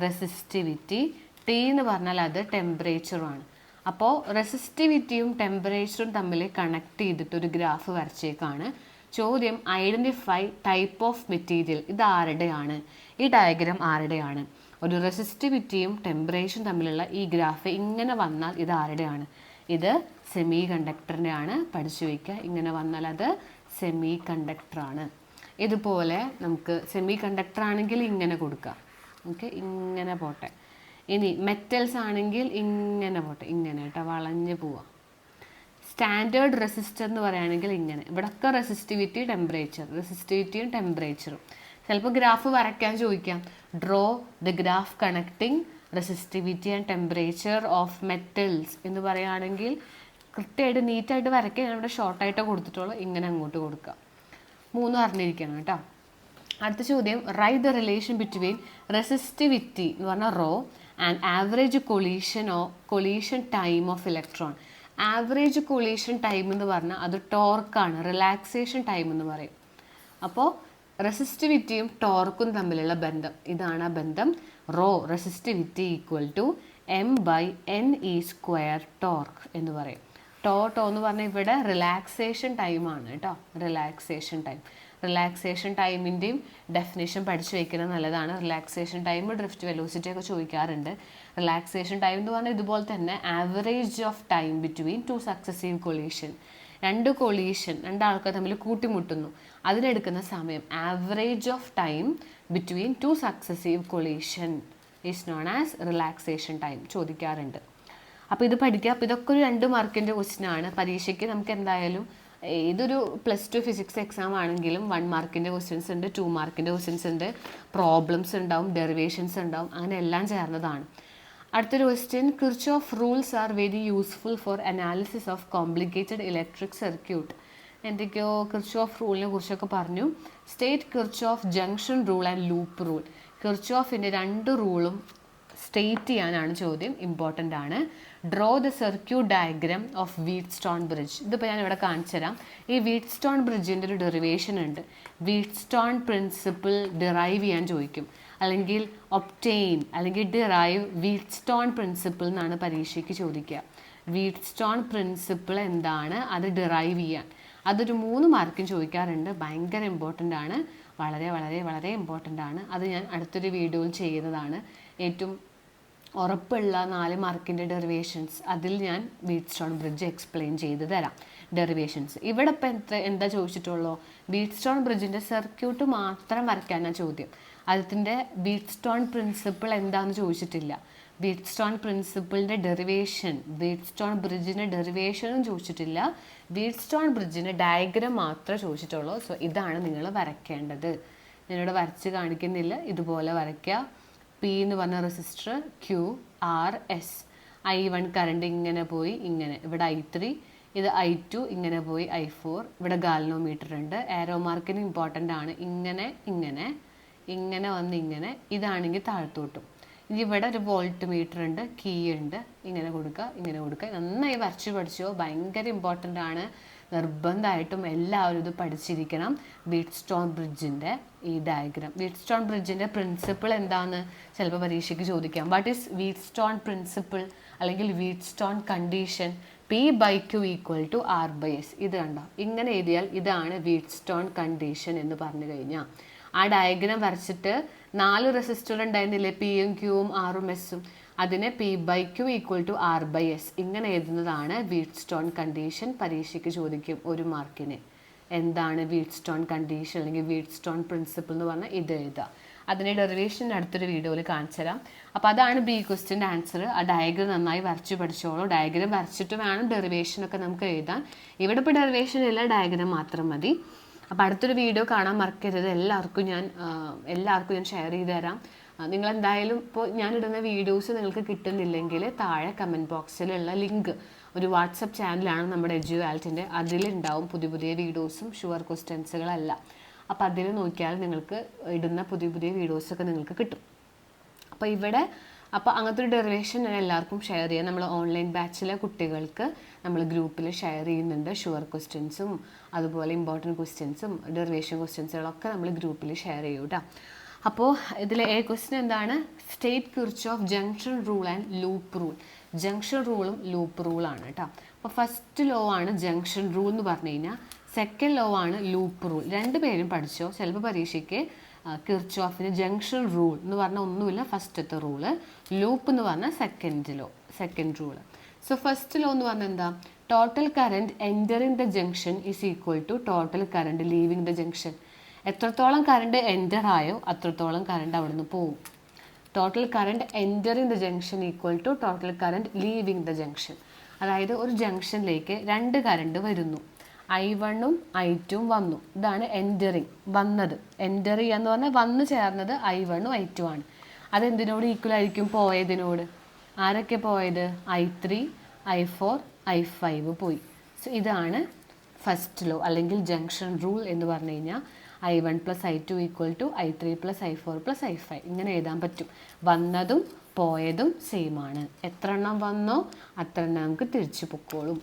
A: റെസിസ്റ്റിവിറ്റി ടി എന്ന് പറഞ്ഞാൽ അത് ടെമ്പറേച്ചറുമാണ് അപ്പോൾ റെസിസ്റ്റിവിറ്റിയും ടെമ്പറേച്ചറും തമ്മിൽ കണക്ട് ചെയ്തിട്ട് ഒരു ഗ്രാഫ് വരച്ചേക്കാണ്. ചോദ്യം ഐഡന്റിഫൈ ടൈപ്പ് ഓഫ് മെറ്റീരിയൽ ഇത് ആരുടെയാണ് ഈ ഡയഗ്രാം ആരുടെയാണ്? ഒരു റെസിസ്റ്റിവിറ്റിയും ടെമ്പറേച്ചറും തമ്മിലുള്ള ഈ ഗ്രാഫ് ഇങ്ങനെ വന്നാൽ ഇത് ആരുടെയാണ്? ഇത് സെമി കണ്ടക്ടറിന്റെ ആണ് പഠിച്ചു വയ്ക്കുക. ഇങ്ങനെ വന്നാൽ അത് സെമി കണ്ടക്ടറാണ് ഇതുപോലെ നമുക്ക് സെമി കണ്ടക്ടർ ആണെങ്കിൽ ഇങ്ങനെ കൊടുക്കാം. ഓക്കെ ഇങ്ങനെ പോട്ടെ. ഇനി മെറ്റൽസ് ആണെങ്കിൽ ഇങ്ങനെ പോട്ടെ. ഇങ്ങനെ കേട്ടോ വളഞ്ഞ് പോവാം. സ്റ്റാൻഡേർഡ് റെസിസ്റ്റർ എന്ന് പറയുകയാണെങ്കിൽ ഇങ്ങനെ. ഇവിടൊക്കെ റെസിസ്റ്റിവിറ്റി ടെമ്പറേച്ചർ റെസിസ്റ്റിവിറ്റിയും ടെമ്പറേച്ചറും ചിലപ്പോൾ ഗ്രാഫ് വരയ്ക്കാൻ ചോദിക്കാം. Draw the graph connecting resistivity and temperature of metals എന്ന് പറയുകയാണെങ്കിൽ കൃത്യമായിട്ട് നീറ്റായിട്ട് വരയ്ക്കാൻ ഇവിടെ ഷോർട്ടായിട്ട് കൊടുത്തിട്ടുള്ളൂ. ഇങ്ങനെ അങ്ങോട്ട് കൊടുക്കുക മൂന്നും അറിഞ്ഞിരിക്കണം കേട്ടോ. അടുത്ത ചോദ്യം write the relation between resistivity എന്ന് പറഞ്ഞാൽ rho and average collision oh collision time of electron average collision time എന്ന് പറഞ്ഞാൽ അത് ടോർക്കാണ് റിലാക്സേഷൻ ടൈം എന്ന് പറയും. അപ്പോൾ റെസിസ്റ്റിവിറ്റിയും ടോർക്കും തമ്മിലുള്ള ബന്ധം ഇതാണ് ആ ബന്ധം rho resistivity equal to m by n e square torque എന്ന് പറയും. ടോ ടോ എന്ന് പറഞ്ഞാൽ ഇവിടെ റിലാക്സേഷൻ ടൈമാണ് കേട്ടോ. റിലാക്സേഷൻ ടൈം റിലാക്സേഷൻ ടൈമിന്റെയും ഡെഫിനേഷൻ പഠിച്ചു വയ്ക്കുന്നത് നല്ലതാണ്. റിലാക്സേഷൻ ടൈം ഡ്രിഫ്റ്റ് വെലോസിറ്റി ഒക്കെ ചോദിക്കാറുണ്ട്. റിലാക്സേഷൻ ടൈം എന്ന് പറഞ്ഞാൽ ഇതുപോലെ തന്നെ average of time between two successive collision രണ്ട് കൊളീഷൻ രണ്ട് ആൾക്കാർ തമ്മിൽ കൂട്ടിമുട്ടുന്നു. അതിനെടുക്കുന്ന സമയം average of time between two successive collision is known as relaxation time ചോദിക്കാറുണ്ട്. അപ്പോൾ ഇത് പഠിക്കുക. അപ്പോൾ ഇതൊക്കെ ഒരു രണ്ട് മാർക്കിന്റെ ആണ്. പരീക്ഷയ്ക്ക് നമുക്ക് എന്തായാലും ഇതൊരു പ്ലസ് ടു ഫിസിക്സ് എക്സാം ആണെങ്കിലും വൺ മാർക്കിന്റെ ക്വസ്റ്റ്യൻസ് ഉണ്ട് ടു മാർക്കിന്റെ ക്വസ്റ്റ്യൻസ് ഉണ്ട് പ്രോബ്ലംസ് ഉണ്ടാവും ഡെറിവേഷൻസ് ഉണ്ടാവും അങ്ങനെ എല്ലാം ചേർന്നതാണ്. അടുത്തൊരു question Kirchhoff rules are very useful for analysis of complicated electric circuit എന്തൊക്കെയോ കിർച്ച് ഓഫ് റൂളിനെ കുറിച്ചൊക്കെ പറഞ്ഞു. State Kirchhoff junction rule and loop rule കിർച്ച് ഓഫിന്റെ രണ്ട് റൂളും സ്റ്റേറ്റ് ചെയ്യാനാണ് ചോദ്യം. ഇമ്പോർട്ടന്റ് ആണ്. Draw the circuit diagram of Wheatstone bridge ഇതിപ്പോൾ ഞാൻ ഇവിടെ കാണിച്ചു തരാം ഈ വീറ്റ് സ്റ്റോൺ ബ്രിഡ്ജിന്റെ ഒരു ഡെറിവേഷൻ ഉണ്ട്. വീറ്റ് സ്റ്റോൺ പ്രിൻസിപ്പിൾ ഡിറൈവ് ചെയ്യാൻ ചോദിക്കും. അല്ലെങ്കിൽ ഒപ്റ്റെയിൻ അല്ലെങ്കിൽ ഡിറൈവ് വീറ്റ് സ്റ്റോൺ പ്രിൻസിപ്പിൾ എന്നാണ് പരീക്ഷയ്ക്ക് ചോദിക്കുക. വീറ്റ് സ്റ്റോൺ പ്രിൻസിപ്പിൾ എന്താണ്? അത് ഡിറൈവ് ചെയ്യാൻ. അതൊരു മൂന്ന് മാർക്കും ചോദിക്കാറുണ്ട്. ഭയങ്കര ഇമ്പോർട്ടന്റ് ആണ്. വളരെ വളരെ വളരെ ഇമ്പോർട്ടന്റ് ആണ്. അത് ഞാൻ അടുത്തൊരു വീഡിയോയിൽ ചെയ്യുന്നതാണ്. ഏറ്റവും ഉറപ്പുള്ള നാല് മാർക്കിന്റെ ഡെറിവേഷൻസ് അതിൽ ഞാൻ വീറ്റ് സ്റ്റോൺ ബ്രിഡ്ജ് എക്സ്പ്ലെയിൻ ചെയ്ത് തരാം. ഡെറിവേഷൻസ് ഇവിടെ ഇപ്പം എത്ര എന്താ ചോദിച്ചിട്ടുള്ളൂ? വീറ്റ് സ്റ്റോൺ ബ്രിഡ്ജിന്റെ സർക്യൂട്ട് മാത്രം വരയ്ക്കാനാണ് ചോദ്യം. അതിന്റെ വീറ്റ് സ്റ്റോൺ പ്രിൻസിപ്പിൾ എന്താണെന്ന് ചോദിച്ചിട്ടില്ല വീറ്റ് സ്റ്റോൺ പ്രിൻസിപ്പിളിന്റെ ഡെറിവേഷൻ വീറ്റ് സ്റ്റോൺ ബ്രിഡ്ജിന്റെ ഡെറിവേഷനും ചോദിച്ചിട്ടില്ല. വീറ്റ് സ്റ്റോൺ ബ്രിഡ്ജിന്റെ ഡയഗ്രം മാത്രമേ ചോദിച്ചിട്ടുള്ളൂ. സോ ഇതാണ് നിങ്ങൾ വരയ്ക്കേണ്ടത്. ഞാനിവിടെ വരച്ച് കാണിക്കുന്നില്ല. ഇതുപോലെ വരയ്ക്കുക. പി എന്ന് പറഞ്ഞ resistor Q R S I one current ഇങ്ങനെ പോയി ഇങ്ങനെ. ഇവിടെ ഐ ത്രീ ഇത് ഐ ടു ഇങ്ങനെ പോയി ഐ ഫോർ ഇവിടെ ഗാലനോമീറ്റർ ഉണ്ട്. ആരോ മാർക്കിന് ഇമ്പോർട്ടന്റ് ആണ്. ഇങ്ങനെ ഇങ്ങനെ ഇങ്ങനെ വന്ന് ഇങ്ങനെ. ഇതാണെങ്കിൽ താഴ്ത്തോട്ടും. ഇനി ഇവിടെ ഒരു വോൾട്ട് മീറ്റർ ഉണ്ട് കീ ഉണ്ട്. ഇങ്ങനെ കൊടുക്കുക ഇങ്ങനെ കൊടുക്കുക. നന്നായി വരച്ച് പഠിച്ചോ. ഭയങ്കര ഇമ്പോർട്ടന്റ് ആണ്. നിർബന്ധമായിട്ടും എല്ലാവരും ഇത് പഠിച്ചിരിക്കണം. വീറ്റ് സ്റ്റോൺ ബ്രിഡ്ജിന്റെ ഈ ഡയഗ്രാം വീറ്റ് സ്റ്റോൺ ബ്രിഡ്ജിന്റെ പ്രിൻസിപ്പിൾ എന്താണെന്ന് ചിലപ്പോൾ പരീക്ഷയ്ക്ക് ചോദിക്കാം. What is Wheatstone principle അല്ലെങ്കിൽ Wheatstone condition P by Q equal to R by S ഇത് കണ്ടോ? ഇങ്ങനെ എഴുതിയാൽ ഇതാണ് വീറ്റ് സ്റ്റോൺ കണ്ടീഷൻ എന്ന് പറഞ്ഞു കഴിഞ്ഞാൽ ആ ഡയഗ്രാം വരച്ചിട്ട് നാല് റെസിസ്റ്റർ ഉണ്ടായിരുന്നില്ലേ? പിയും ക്യൂവും ആറും എസും അതിനെ P by Q equal to R by S ഇങ്ങനെ എഴുതുന്നതാണ് വീറ്റ് സ്റ്റോൺ കണ്ടീഷൻ പരീക്ഷയ്ക്ക് ചോദിക്കും ഒരു മാർക്കിന്. എന്താണ് വീറ്റ് സ്റ്റോൺ കണ്ടീഷൻ അല്ലെങ്കിൽ വീറ്റ് സ്റ്റോൺ പ്രിൻസിപ്പിൾ എന്ന് പറഞ്ഞാൽ ഇത് എഴുതുക. അതിന്റെ ഡെറിവേഷൻ അടുത്തൊരു വീഡിയോയിൽ കാണിച്ചു തരാം. അപ്പോൾ അതാണ് ബി ക്വസ്റ്റിന്റെ ആൻസർ ആ ഡയഗ്രം നന്നായി വരച്ച് പഠിച്ചോളൂ. ഡയഗ്രം വരച്ചിട്ട് വേണം ഡെറിവേഷനൊക്കെ നമുക്ക് എഴുതാൻ. ഇവിടെ ഇപ്പോൾ ഡെറിവേഷൻ ഇല്ല ഡയഗ്രം മാത്രം മതി. അപ്പോൾ അടുത്തൊരു വീഡിയോ കാണാൻ മറക്കരുത്. എല്ലാവർക്കും ഞാൻ എല്ലാവർക്കും ഞാൻ ഷെയർ ചെയ്ത് തരാം. നിങ്ങൾ എന്തായാലും ഇപ്പോൾ ഞാനിടുന്ന വീഡിയോസ് നിങ്ങൾക്ക് കിട്ടുന്നില്ലെങ്കിൽ താഴെ കമന്റ് ബോക്സിലുള്ള ലിങ്ക് ഒരു വാട്സപ്പ് ചാനലാണ് നമ്മുടെ എജു ആൽറ്റിന്റെ അതിലുണ്ടാവും പുതിയ പുതിയ വീഡിയോസും ഷുവർ ക്വസ്റ്റ്യൻസുകളല്ല അപ്പോൾ അതിൽ നോക്കിയാൽ നിങ്ങൾക്ക് ഇടുന്ന പുതിയ പുതിയ വീഡിയോസൊക്കെ നിങ്ങൾക്ക് കിട്ടും. അപ്പോൾ ഇവിടെ അപ്പോൾ അങ്ങനത്തെ ഒരു ഡെറിവേഷൻ ഞാൻ എല്ലാവർക്കും ഷെയർ ചെയ്യാം. നമ്മൾ ഓൺലൈൻ ബാച്ചിലെ കുട്ടികൾക്ക് നമ്മൾ ഗ്രൂപ്പിൽ ഷെയർ ചെയ്യുന്നുണ്ട് ഷുവർ ക്വസ്റ്റ്യൻസും അതുപോലെ ഇമ്പോർട്ടന്റ് ക്വസ്റ്റ്യൻസും ഡെറിവേഷൻ ക്വസ്റ്റ്യൻസുകളൊക്കെ നമ്മൾ ഗ്രൂപ്പിൽ ഷെയർ ചെയ്യും കേട്ടോ അപ്പോൾ ഇതിലെ ഏ ക്വസ്റ്റ്യൻ എന്താണ്? State Kirchhoff junction rule and loop rule junction റൂളും loop റൂളാണ് കേട്ടോ. അപ്പോൾ ഫസ്റ്റ് ലോ ആണ് ജംഗ്ഷൻ റൂൾ എന്ന് പറഞ്ഞു കഴിഞ്ഞാൽ സെക്കൻഡ് ലോ ആണ് ലൂപ്പ് റൂൾ രണ്ട് രണ്ടുപേരും പഠിച്ചോ? ചിലപ്പോൾ പരീക്ഷയ്ക്ക് കിർച്ച് ഓഫിന് ജംഗ്ഷൻ റൂൾ എന്ന് പറഞ്ഞാൽ ഒന്നുമില്ല ഫസ്റ്റത്തെ റൂൾ ലൂപ്പ് എന്ന് പറഞ്ഞാൽ second law second rule so first law എന്ന് പറഞ്ഞാൽ എന്താ? Total current entering the junction is equal to total current leaving the junction എത്രത്തോളം കറണ്ട് എന്റർ ആയോ അത്രത്തോളം കറണ്ട് അവിടുന്ന് പോവും. Total current entering the junction equal to total current leaving the junction അതായത് ഒരു ജംഗ്ഷനിലേക്ക് രണ്ട് കറണ്ട് വരുന്നു. ഐ വണ്ണും ഐ ടുവും വന്നു. ഇതാണ് എന്ററിങ് വന്നത്. എന്റർ എന്ന് പറഞ്ഞാൽ വന്നു ചേർന്നത് ഐ വണ്ണും ഐ ടു ആണ്. അതെന്തിനോട് ഈക്വൽ ആയിരിക്കും പോയതിനോട്? ആരൊക്കെ പോയത്? I three I four I five പോയി. സോ ഇതാണ് ഫസ്റ്റ് ലോ അല്ലെങ്കിൽ ജംഗ്ഷൻ റൂൾ എന്ന് പറഞ്ഞു കഴിഞ്ഞാൽ I one plus I two equal to I three plus I four plus I five. ഇങ്ങനെ എഴുതാൻ പറ്റും. വന്നതും പോയതും സെയിം ആണ്. എത്ര എണ്ണം വന്നോ അത്ര എണ്ണം നമുക്ക് തിരിച്ചു പൊക്കോളും.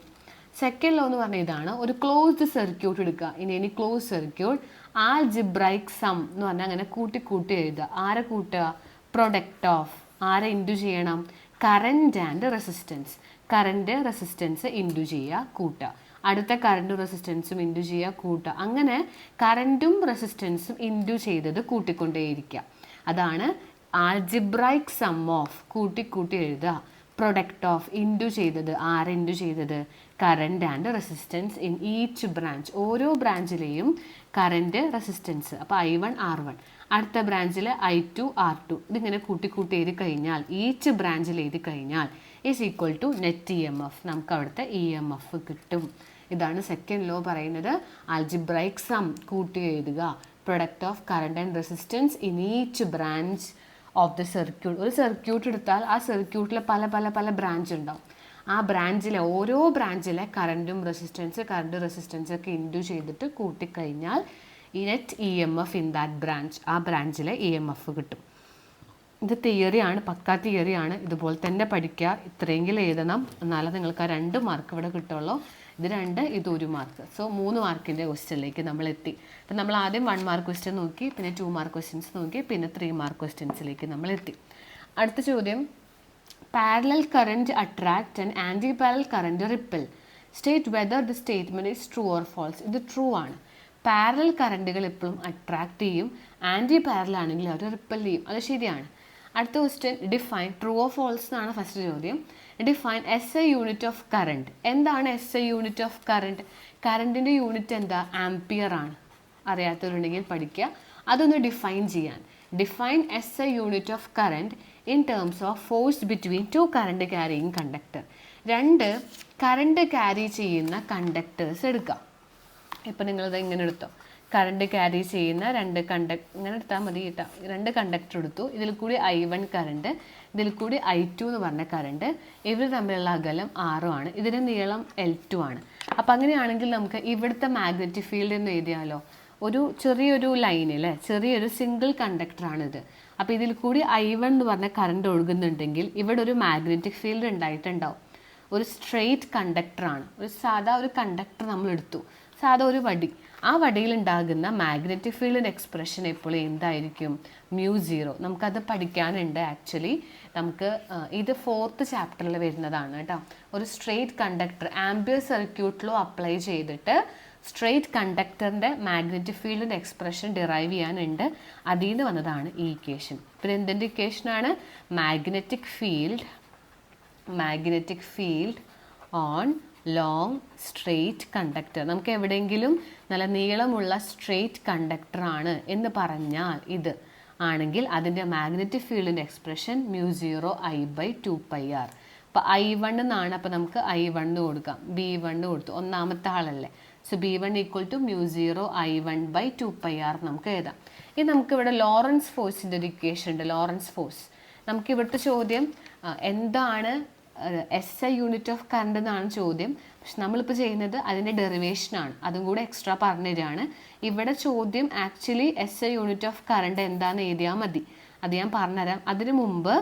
A: സെക്കൻഡ് ലോ എന്ന് പറഞ്ഞ ഇതാണ് ഒരു ക്ലോസ്ഡ് സർക്യൂട്ട് എടുക്കുക. ഇനി ഇനി ക്ലോസ് സർക്യൂട്ട് ആൽജിബ്രൈക് സം എന്ന് പറഞ്ഞാൽ അങ്ങനെ കൂട്ടി കൂട്ടി എഴുതുക. ആരെ കൂട്ടുക? പ്രൊഡക്റ്റ് ഓഫ് ആരെ ഇൻഡു ചെയ്യണം? Current and resistance current resistance into ചെയ്യുക കൂട്ടുക. അടുത്ത കറണ്ടും റെസിസ്റ്റൻസും ഇൻഡു ചെയ്യുക കൂട്ടുക അങ്ങനെ കറണ്ടും റെസിസ്റ്റൻസും ഇൻഡു ചെയ്തത് കൂട്ടിക്കൊണ്ടേയിരിക്കുക അതാണ് ആൽജിബ്രൈക് സം ഓഫ് കൂട്ടിക്കൂട്ടി കൂട്ടി എഴുതുക. പ്രൊഡക്റ്റ് ഓഫ് ഇൻഡു ചെയ്തത് ആർ ഇൻഡു ചെയ്തത്? Current and resistance in each branch ഓരോ ബ്രാഞ്ചിലെയും കറണ്ട് റെസിസ്റ്റൻസ് അപ്പോൾ ഐ വൺ ആർ വൺ അടുത്ത ബ്രാഞ്ചിൽ ഐ ടു ആർ ടു ഇതിങ്ങനെ കൂട്ടിക്കൂട്ടി കൂട്ടി എഴുതി കഴിഞ്ഞാൽ ഈച്ച് ബ്രാഞ്ചിൽ എഴുതി കഴിഞ്ഞാൽ is equal to net E M F നമുക്ക് അവിടുത്തെ ഇ എം എഫ് കിട്ടും. ഇതാണ് സെക്കൻഡ് ലോ പറയുന്നത്. അൽജിബ്രൈക് സം കൂട്ടി എഴുതുക. Product of current and resistance in each branch of the circuit ഒരു സർക്യൂട്ട് എടുത്താൽ ആ സർക്യൂട്ടിൽ പല പല പല ബ്രാഞ്ച് ഉണ്ടാവും. ആ ബ്രാഞ്ചിലെ ഓരോ ബ്രാഞ്ചിലെ കറണ്ടും റെസിസ്റ്റൻസ് കറണ്ട് റെസിസ്റ്റൻസ് ഒക്കെ ഇൻഡ്യൂ ചെയ്തിട്ട് കൂട്ടിക്കഴിഞ്ഞാൽ net E M F in that branch ആ ബ്രാഞ്ചിലെ ഇ എം എഫ് കിട്ടും. ഇത് തിയറിയാണ് പക്കാ തിയറിയാണ് ഇതുപോലെ തന്നെ പഠിക്കുക. ഇത്രയെങ്കിലും എഴുതണം. എന്നാലേ നിങ്ങൾക്ക് ആ രണ്ട് മാർക്ക് ഇവിടെ കിട്ടുള്ളൂ. ഇത് രണ്ട് ഇത് ഒരു മാർക്ക് സോ മൂന്ന് മാർക്കിന്റെ ക്വസ്റ്റ്യനിലേക്ക് നമ്മൾ എത്തി. അപ്പം നമ്മൾ ആദ്യം വൺ മാർക്ക് ക്വസ്റ്റ്യൻ നോക്കി പിന്നെ ടു മാർക്ക് ക്വസ്റ്റ്യൻസ് നോക്കി പിന്നെ ത്രീ മാർക്ക് ക്വസ്റ്റ്യൻസിലേക്ക് നമ്മൾ എത്തി. അടുത്ത ചോദ്യം. Parallel current attract and anti parallel current repel state whether the statement is true or false ഇത് ട്രൂ ആണ്. പാരലൽ കറന്റുകൾ എപ്പോഴും അട്രാക്ട് ചെയ്യും. ആന്റി പാരലൽ ആണെങ്കിൽ അവർ റിപ്പൽ ചെയ്യും. അത് ശരിയാണ്. അടുത്ത question define true or false എന്നാണ് ഫസ്റ്റ് ചോദ്യം. Define S A unit of current എന്താണ് S A unit of current കറണ്ടിന്റെ യൂണിറ്റ് എന്താ? ആംപിയർ ആണ്. അറിയാത്തവരുണ്ടെങ്കിൽ പഠിക്കുക. അതൊന്ന് ഡിഫൈൻ ചെയ്യാൻ. Define S A unit of current in terms of force between two current carrying conductor രണ്ട് കറണ്ട് ക്യാരി ചെയ്യുന്ന കണ്ടക്ടേഴ്സ് എടുക്കാം. ഇപ്പം നിങ്ങളത് ഇങ്ങനെ എടുത്തോ. കറണ്ട് ക്യാരി ചെയ്യുന്ന രണ്ട് കണ്ടക്ട് ഇങ്ങനെ എടുത്താൽ മതി കേട്ടോ. രണ്ട് കണ്ടക്ടർ എടുത്തു. ഇതിൽ കൂടി ഐ വൺ കറണ്ട് ഇതിൽ കൂടി ഐ ടു എന്ന് പറഞ്ഞ കറണ്ട് ഇവർ തമ്മിലുള്ള അകലം ആറും ആണ്. ഇതിന്റെ നീളം എൽ ടു ആണ്. അപ്പം അങ്ങനെയാണെങ്കിൽ നമുക്ക് ഇവിടുത്തെ മാഗ്നറ്റിക് ഫീൽഡ് എന്ന് എഴുതിയാലോ? ഒരു ചെറിയൊരു ലൈൻ ചെറിയൊരു സിംഗിൾ കണ്ടക്ടറാണിത് അപ്പോൾ ഇതിൽ കൂടി ഐ വൺ എന്ന് പറഞ്ഞ കറണ്ട് ഒഴുകുന്നുണ്ടെങ്കിൽ ഇവിടെ ഒരു മാഗ്നറ്റിക് ഫീൽഡ് ഉണ്ടായിട്ടുണ്ടാവും. ഒരു സ്ട്രെയിറ്റ് കണ്ടക്ടറാണ് ഒരു സാധാ ഒരു കണ്ടക്ടർ നമ്മൾ എടുത്തു. സാധാ ഒരു വടി. ആ വടിയിൽ ഉണ്ടാകുന്ന മാഗ്നറ്റിക് ഫീൽഡിന്റെ എക്സ്പ്രഷൻ എപ്പോഴും എന്തായിരിക്കും? മ്യൂ സീറോ നമുക്കത് പഠിക്കാനുണ്ട് ആക്ച്വലി നമുക്ക് ഇത് ഫോർത്ത് ചാപ്റ്ററിൽ വരുന്നതാണ് കേട്ടോ ഒരു സ്ട്രെയിറ്റ് കണ്ടക്ടർ ആംബിയർ സർക്യൂട്ടിലോ അപ്ലൈ ചെയ്തിട്ട് സ്ട്രെയിറ്റ് കണ്ടക്ടറിന്റെ മാഗ്നറ്റിക് ഫീൽഡിന്റെ എക്സ്പ്രഷൻ ഡിറൈവ് ചെയ്യാനുണ്ട്. അതിൽ നിന്ന് വന്നതാണ് ഈ ഇക്വേഷൻ പിന്നെ എന്തിന്റെ ഇക്വേഷനാണ് magnetic field magnetic field on long straight conductor നമുക്ക് എവിടെയെങ്കിലും നല്ല നീളമുള്ള സ്ട്രെയിറ്റ് കണ്ടക്ടറാണ് എന്ന് പറഞ്ഞാൽ ഇത്. ആണെങ്കിൽ അതിന്റെ മാഗ്നറ്റിക് ഫീൽഡിന്റെ expression mu zero I by two pi R അപ്പോൾ ഐ വൺ എന്നാണ് അപ്പോൾ നമുക്ക് ഐ വൺ കൊടുക്കാം. ബി വൺ കൊടുത്തു. ഒന്നാമത്തെ ആളല്ലേ. So B one equal to mu zero I one by two pi R നമുക്ക് എഴുതാം. ഇനി നമുക്കിവിടെ ലോറൻസ് ഫോഴ്സിന്റെ ഒരു ഇക്വേഷൻ ഉണ്ട്. ലോറൻസ് ഫോഴ്സ് നമുക്ക് ഇവിടുത്തെ ചോദ്യം എന്താണ് S I unit of current എന്നാണ് ചോദ്യം. പക്ഷെ നമ്മളിപ്പോൾ ചെയ്യുന്നത് അതിന്റെ ഡെറിവേഷനാണ് അതും കൂടെ എക്സ്ട്രാ പറഞ്ഞു തരികയാണ് ഇവിടെ ചോദ്യം actually S A unit of current എന്താണെന്ന് എഴുതിയാൽ മതി. അത് ഞാൻ പറഞ്ഞുതരാം. അതിനു മുമ്പ്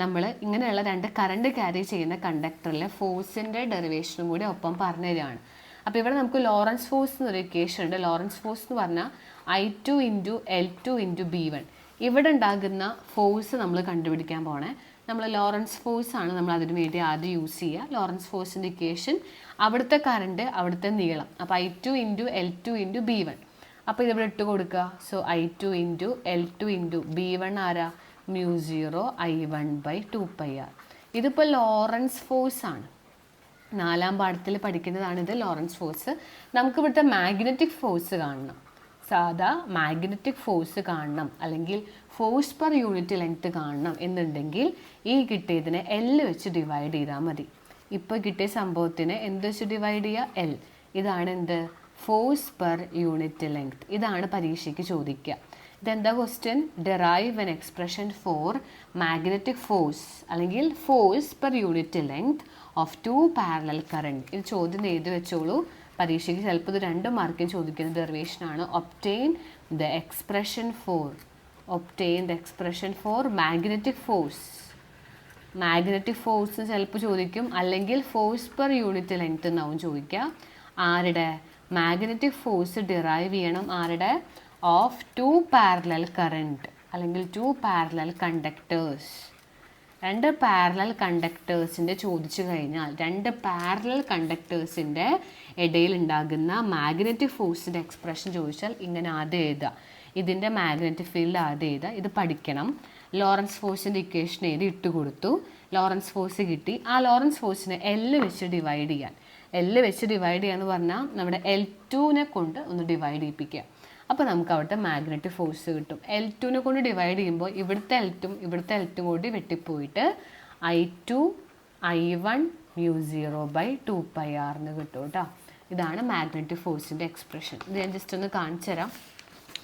A: നമ്മൾ ഇങ്ങനെയുള്ള രണ്ട് കറണ്ട് ക്യാരി ചെയ്യുന്ന കണ്ടക്ടറിലെ ഫോഴ്സിന്റെ ഡെറിവേഷനും കൂടി ഒപ്പം പറഞ്ഞു തരികയാണ് അപ്പോൾ ഇവിടെ നമുക്ക് ലോറൻസ് ഫോഴ്സ് എന്നൊരു ഇക്വേഷൻ ഉണ്ട്. ലോറൻസ് ഫോഴ്സ് എന്ന് പറഞ്ഞാൽ I two into L two into B one ഇവിടെ ഉണ്ടാകുന്ന ഫോഴ്സ് നമ്മൾ കണ്ടുപിടിക്കാൻ പോണേ. നമ്മൾ ലോറൻസ് ഫോഴ്സ് ആണ് നമ്മൾ അതിനു വേണ്ടി ആദ്യം യൂസ് ചെയ്യുക. ലോറൻസ് ഫോഴ്സിന്റെ ഇക്വേഷൻ അവിടുത്തെ കറണ്ട് അവിടുത്തെ നീളം. അപ്പോൾ I two into L two into B one അപ്പോൾ ഇതിവിടെ ഇട്ട് കൊടുക്കുക. So I two into L two into B one ആരാ? Mu zero I one by two pi R ഇതിപ്പോൾ ലോറൻസ് ഫോഴ്സ് ആണ്. നാലാം പാഠത്തിൽ പഠിക്കുന്നതാണിത് ലോറൻസ് ഫോഴ്സ് നമുക്ക് ഇവിടുത്തെ മാഗ്നറ്റിക് ഫോഴ്സ് കാണണം. സാധാ മാഗ്നറ്റിക് ഫോഴ്സ് കാണണം. അല്ലെങ്കിൽ ഫോഴ്സ് പെർ യൂണിറ്റ് ലെങ്ത് കാണണം എന്നുണ്ടെങ്കിൽ ഈ കിട്ടിയതിനെ എൽ വെച്ച് ഡിവൈഡ് ചെയ്താൽ മതി. ഇപ്പോൾ കിട്ടിയ സംഭവത്തിന് എന്ത് വെച്ച് ഡിവൈഡ് ചെയ്യുക? എൽ ഇതാണ് എന്ത്? Force per unit length. ഇതാണ് പരീക്ഷയ്ക്ക് ചോദിക്കുക. ഇതെന്താ question derive an expression for magnetic force അല്ലെങ്കിൽ force per unit length of two parallel current ഇത് ചോദ്യം എഴുതി വെച്ചോളൂ. പരീക്ഷയ്ക്ക് ചിലപ്പോൾ ഇത് രണ്ട് മാർക്കിന് ചോദിക്കുന്ന ഡെറിവേഷനാണ് obtain the expression for obtain the expression for magnetic force magnetic force ചിലപ്പോൾ ചോദിക്കും. അല്ലെങ്കിൽ ഫോഴ്സ് പെർ യൂണിറ്റ് ലെങ്ത് എന്നാവും ചോദിക്കുക. ആരുടെ? മാഗ്നറ്റിക് ഫോഴ്സ് ഡിറൈവ് ചെയ്യണം ആരുടെ? ഓഫ് ടു പാരലൽ കറണ്ട് അല്ലെങ്കിൽ ടു പാരലൽ കണ്ടക്ടേഴ്സ് രണ്ട് പാരലൽ കണ്ടക്ടേഴ്സിന്റെ ചോദിച്ചു കഴിഞ്ഞാൽ രണ്ട് പാരലൽ കണ്ടക്ടേഴ്സിന്റെ ഇടയിൽ ഉണ്ടാകുന്ന മാഗ്നറ്റിക് ഫോഴ്സിന്റെ എക്സ്പ്രഷൻ ചോദിച്ചാൽ ഇങ്ങനെ ആദ്യം എഴുതുക. ഇതിന്റെ മാഗ്നറ്റിക് ഫീൽഡ് ആദ്യം എഴുതുക. ഇത് പഠിക്കണം. ലോറൻസ് ഫോഴ്സിന്റെ ഇക്വേഷൻ എഴുതി ഇട്ട് കൊടുത്തു ലോറൻസ് ഫോഴ്സ് കിട്ടി. ആ ലോറൻസ് ഫോഴ്സിനെ എല്ല് വെച്ച് ഡിവൈഡ് ചെയ്യാൻ. എല്ല് വെച്ച് ഡിവൈഡ് ചെയ്യാന്ന് പറഞ്ഞാൽ നമ്മുടെ എൽ ടുവിനെ കൊണ്ട് ഒന്ന് ഡിവൈഡ് ചെയ്യിപ്പിക്കുക. അപ്പോൾ നമുക്ക് അവിടുത്തെ മാഗ്നറ്റിക് ഫോഴ്സ് കിട്ടും. എൽ ടുവിനെ കൊണ്ട് ഡിവൈഡ് ചെയ്യുമ്പോൾ ഇവിടുത്തെ എൽറ്റും ഇവിടുത്തെ എൽറ്റും കൂടി വെട്ടിപ്പോയിട്ട് I two I one mu zero by two pi ആറിന് കിട്ടും കേട്ടോ ഇതാണ് മാഗ്നറ്റിക് ഫോഴ്സിന്റെ എക്സ്പ്രഷൻ ഇത് ഞാൻ ജസ്റ്റ് ഒന്ന് കാണിച്ചു തരാം.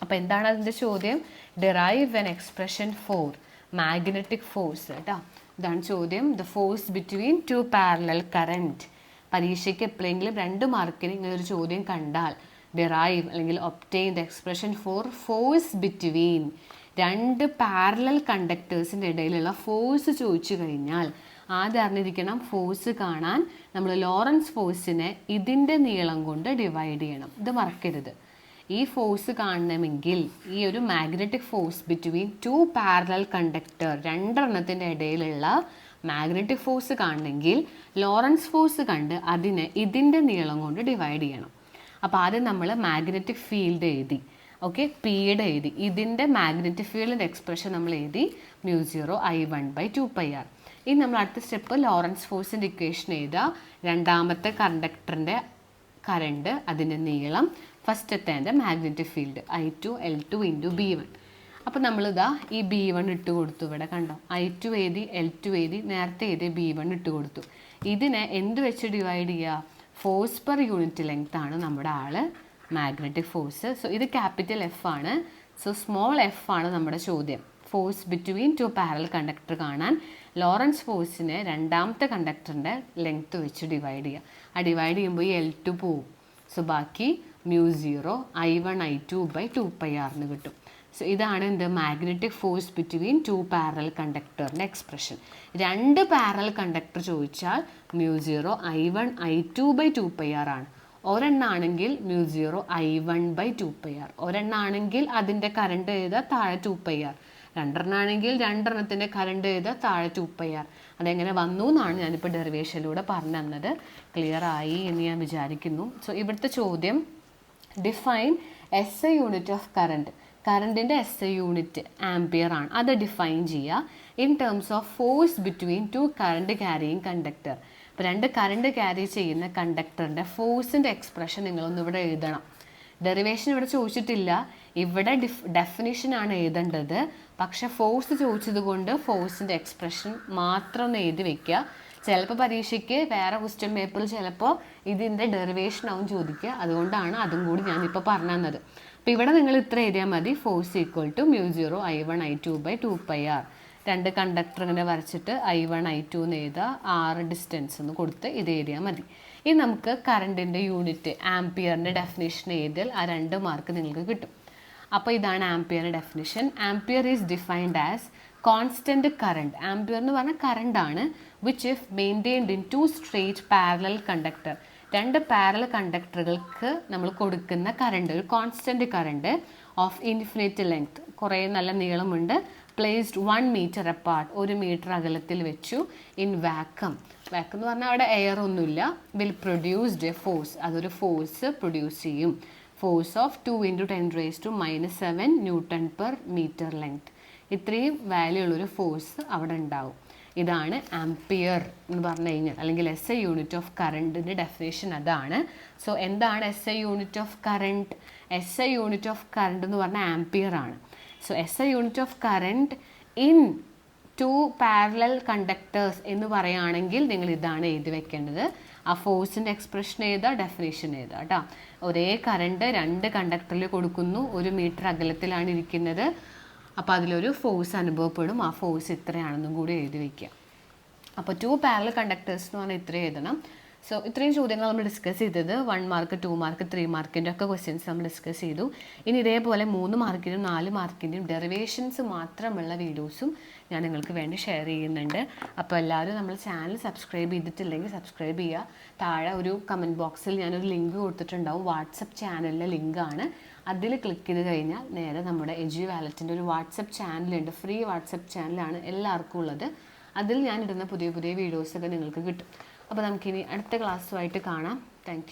A: അപ്പോൾ എന്താണ് അതിന്റെ ചോദ്യം? Derive an expression for magnetic force കേട്ടോ ഇതാണ് ചോദ്യം. The force between two parallel current പരീക്ഷയ്ക്ക് എപ്പോഴെങ്കിലും രണ്ട് മാർക്കിന് ഇങ്ങനെ ഒരു ചോദ്യം കണ്ടാൽ ഡിറൈവ് അല്ലെങ്കിൽ obtain the expression for force between രണ്ട് പാരലൽ കണ്ടക്ടേഴ്സിന്റെ ഇടയിലുള്ള ഫോഴ്സ് ചോദിച്ചു കഴിഞ്ഞാൽ ആദ്യം അറിഞ്ഞിരിക്കണം ഫോഴ്സ് കാണാൻ നമ്മൾ ലോറൻസ് ഫോഴ്സിനെ ഇതിന്റെ നീളം കൊണ്ട് ഡിവൈഡ് ചെയ്യണം. ഇത് മറക്കരുത്. ഈ ഫോഴ്സ് കാണണമെങ്കിൽ ഈ ഒരു magnetic force between two parallel conductor രണ്ടെണ്ണത്തിന്റെ ഇടയിലുള്ള മാഗ്നറ്റിക് ഫോഴ്സ് കാണണമെങ്കിൽ ലോറൻസ് ഫോഴ്സ് കണ്ട് അതിനെ ഇതിന്റെ നീളം കൊണ്ട് ഡിവൈഡ് ചെയ്യണം. അപ്പോൾ ആദ്യം നമ്മൾ മാഗ്നറ്റിക് ഫീൽഡ് എഴുതി ഓക്കെ പിയുടെ എഴുതി. ഇതിന്റെ മാഗ്നറ്റിക് ഫീൽഡിന്റെ എക്സ്പ്രഷൻ നമ്മൾ എഴുതി mu zero I one by two pi R ഇനി നമ്മൾ അടുത്ത സ്റ്റെപ്പ് ലോറൻസ് ഫോഴ്സിന്റെ ഇക്വേഷൻ എഴുതുക. രണ്ടാമത്തെ കണ്ടക്ടറിന്റെ കറണ്ട് അതിന്റെ നീളം ഫസ്റ്റത്തെ magnetic field I two L two into B one അപ്പോൾ നമ്മളിതാ ഈ ബി വൺ ഇട്ട് കൊടുത്തു ഇവിടെ കണ്ടോ? ഐ ടു എഴുതി എൽ ടു എഴുതി നേരത്തെ എഴുതി ബി വൺ ഇട്ട് കൊടുത്തു. ഇതിനെ എന്ത് വെച്ച് ഡിവൈഡ് ചെയ്യുക ഫോഴ്സ് പെർ യൂണിറ്റ് ലെങ്ത് ആണ് നമ്മുടെ ആൾ മാഗ്നറ്റിക് ഫോഴ്സ് സോ ഇത് ക്യാപിറ്റൽ എഫ് ആണ്. സോ സ്മോൾ എഫ് ആണ് നമ്മുടെ ചോദ്യം. Force between two parallel conductor കാണാൻ ലോറൻസ് ഫോഴ്സിനെ രണ്ടാമത്തെ കണ്ടക്ടറിന്റെ ലെങ്ത്ത് വെച്ച് ഡിവൈഡ് ചെയ്യുക ആ ഡിവൈഡ് ചെയ്യുമ്പോൾ ഈ എൽ ടു പോവും. സോ ബാക്കി mu zero I one I two by two pi ആറിന് കിട്ടും. സോ ഇതാണ് എന്ത്? Magnetic force between two parallel കണ്ടക്ടറിന്റെ expression രണ്ട് പാരൽ കണ്ടക്ടർ ചോദിച്ചാൽ mu zero I one I two by two pi R ആണ്. ഒരെണ്ണാണെങ്കിൽ mu zero I one by two pi R ഒരെണ്ണാണെങ്കിൽ അതിന്റെ current എഴുതാ താഴെ ടു പൈ ആർ രണ്ടെണ്ണാണെങ്കിൽ രണ്ടെണ്ണത്തിന്റെ കറണ്ട് എഴുതാ താഴെ ടു പൈ ആർ അതെങ്ങനെ വന്നു എന്നാണ് ഞാനിപ്പോൾ ഡെറിവേഷനിലൂടെ പറഞ്ഞു തന്നത്. ക്ലിയർ ആയി എന്ന് ഞാൻ വിചാരിക്കുന്നു. സോ ഇവിടുത്തെ ചോദ്യം define S A unit of current കറണ്ടിന്റെ എസ് എ യൂണിറ്റ് ആംപിയർ ആണ്. അത് ഡിഫൈൻ ചെയ്യുക in terms of force between two current carrying conductor അപ്പോൾ രണ്ട് കറണ്ട് ക്യാരി ചെയ്യുന്ന കണ്ടക്ടറിന്റെ ഫോഴ്സിന്റെ എക്സ്പ്രഷൻ നിങ്ങളൊന്ന് ഇവിടെ എഴുതണം. ഡെറിവേഷൻ ഇവിടെ ചോദിച്ചിട്ടില്ല. ഇവിടെ ഡിഫ് ഡെഫിനിഷനാണ് എഴുതേണ്ടത്. പക്ഷെ ഫോഴ്സ് ചോദിച്ചത് കൊണ്ട് ഫോഴ്സിന്റെ എക്സ്പ്രഷൻ മാത്രം ഒന്ന് എഴുതി വെക്കുക ചിലപ്പോൾ പരീക്ഷയ്ക്ക് വേറെ ക്വസ്റ്റ്യൻ പേപ്പറിൽ ചിലപ്പോൾ ഇതിന്റെ ഡെറിവേഷൻ ആവും ചോദിക്കുക. അതുകൊണ്ടാണ് അതും കൂടി ഞാനിപ്പോൾ പറഞ്ഞു തന്നത് അപ്പോൾ ഇവിടെ നിങ്ങൾ ഇത്ര എഴുതിയാൽ മതി. Force equal to mu zero I one I two by two pi R രണ്ട് കണ്ടക്ടർ ഇങ്ങനെ വരച്ചിട്ട് ഐ വൺ ഐ ടു എന്ന് എഴുതുക. ആറ് ഡിസ്റ്റൻസ് എന്ന് കൊടുത്ത് ഇത് എഴുതിയാൽ മതി. ഇനി നമുക്ക് കറണ്ടിന്റെ യൂണിറ്റ് ആംപിയറിന്റെ ഡെഫിനേഷൻ എഴുതിയാൽ ആ രണ്ട് മാർക്ക് നിങ്ങൾക്ക് കിട്ടും. അപ്പോൾ ഇതാണ് ആംപിയറിന്റെ definition ampere is defined as constant current ampere എന്ന് പറഞ്ഞാൽ കറണ്ട് ആണ് which if maintained in two straight parallel conductor രണ്ട് പാരലൽ കണ്ടക്ടറുകൾക്ക് നമ്മൾ കൊടുക്കുന്ന കറണ്ട് ഒരു constant current of infinite length കുറേ നല്ല നീളമുണ്ട്. പ്ലേസ്ഡ് വൺ മീറ്റർ അപ്പാർട്ട് ഒരു മീറ്റർ അകലത്തിൽ വെച്ചു ഇൻ വാക്കം വാക്കം എന്ന് പറഞ്ഞാൽ അവിടെ എയർ ഒന്നുമില്ല. വിൽ പ്രൊഡ്യൂസ്ഡ് എ ഫോഴ്സ് അതൊരു ഫോഴ്സ് പ്രൊഡ്യൂസ് ചെയ്യും. Force of two into ten raise to minus seven newton per metre length ഇത്രയും വാല്യൂ ഉള്ളൊരു ഫോഴ്സ് അവിടെ ഉണ്ടാവും. ഇതാണ് ആംപിയർ എന്ന് പറഞ്ഞു കഴിഞ്ഞാൽ അല്ലെങ്കിൽ എസ് ഐ യൂണിറ്റ് ഓഫ് കറണ്ടിന്റെ ഡെഫിനേഷൻ അതാണ്. സോ എന്താണ് S I unit of current S I unit of current എന്ന് പറഞ്ഞാൽ ആംപിയർ ആണ്. So S I unit of current in two parallel conductors എന്ന് പറയുകയാണെങ്കിൽ നിങ്ങൾ ഇതാണ് എഴുതി വെക്കേണ്ടത്. ആ ഫോഴ്സിന്റെ എക്സ്പ്രഷൻ ഏതാ? ഡെഫിനേഷൻ ഏതാ? കേട്ടോ ഒരേ കറണ്ട് രണ്ട് കണ്ടക്ടറിൽ കൊടുക്കുന്നു. ഒരു മീറ്റർ അകലത്തിലാണ് ഇരിക്കുന്നത്. അപ്പോൾ അതിലൊരു ഫോഴ്സ് അനുഭവപ്പെടും. ആ ഫോഴ്സ് ഇത്രയാണെന്നും കൂടി എഴുതി വയ്ക്കുക അപ്പോൾ ടു പാരലൽ കണ്ടക്ടേഴ്സ് എന്ന് പറഞ്ഞാൽ ഇത്രയും എഴുതണം. സോ ഇത്രയും ചോദ്യങ്ങൾ നമ്മൾ ഡിസ്കസ് ചെയ്തത്. One mark two mark three മാർക്കിന്റെ ഒക്കെ ക്വസ്റ്റ്യൻസ് നമ്മൾ ഡിസ്കസ് ചെയ്തു. ഇനി ഇതേപോലെ മൂന്ന് മാർക്കിന്റെയും നാല് മാർക്കിന്റെയും ഡെറിവേഷൻസ് മാത്രമുള്ള വീഡിയോസും ഞാൻ നിങ്ങൾക്ക് വേണ്ടി ഷെയർ ചെയ്യുന്നുണ്ട്. അപ്പോൾ എല്ലാവരും നമ്മൾ ചാനൽ സബ്സ്ക്രൈബ് ചെയ്തിട്ടില്ലെങ്കിൽ സബ്സ്ക്രൈബ് ചെയ്യുക. താഴെ ഒരു കമന്റ് ബോക്സിൽ ഞാനൊരു ലിങ്ക് കൊടുത്തിട്ടുണ്ടാവും. വാട്സപ്പ് ചാനലിലെ ലിങ്കാണ് അതിൽ ക്ലിക്ക് ചെയ്ത് കഴിഞ്ഞാൽ നേരെ നമ്മുടെ എജി വാലറ്റിന്റെ ഒരു വാട്സപ്പ് ചാനലുണ്ട് ഫ്രീ വാട്സപ്പ് ചാനലാണ് എല്ലാവർക്കും ഉള്ളത്. അതിൽ ഞാൻ ഇടുന്ന പുതിയ പുതിയ വീഡിയോസൊക്കെ നിങ്ങൾക്ക് കിട്ടും. അപ്പോൾ നമുക്കിനി അടുത്ത ക്ലാസ്സുമായിട്ട് കാണാം. താങ്ക്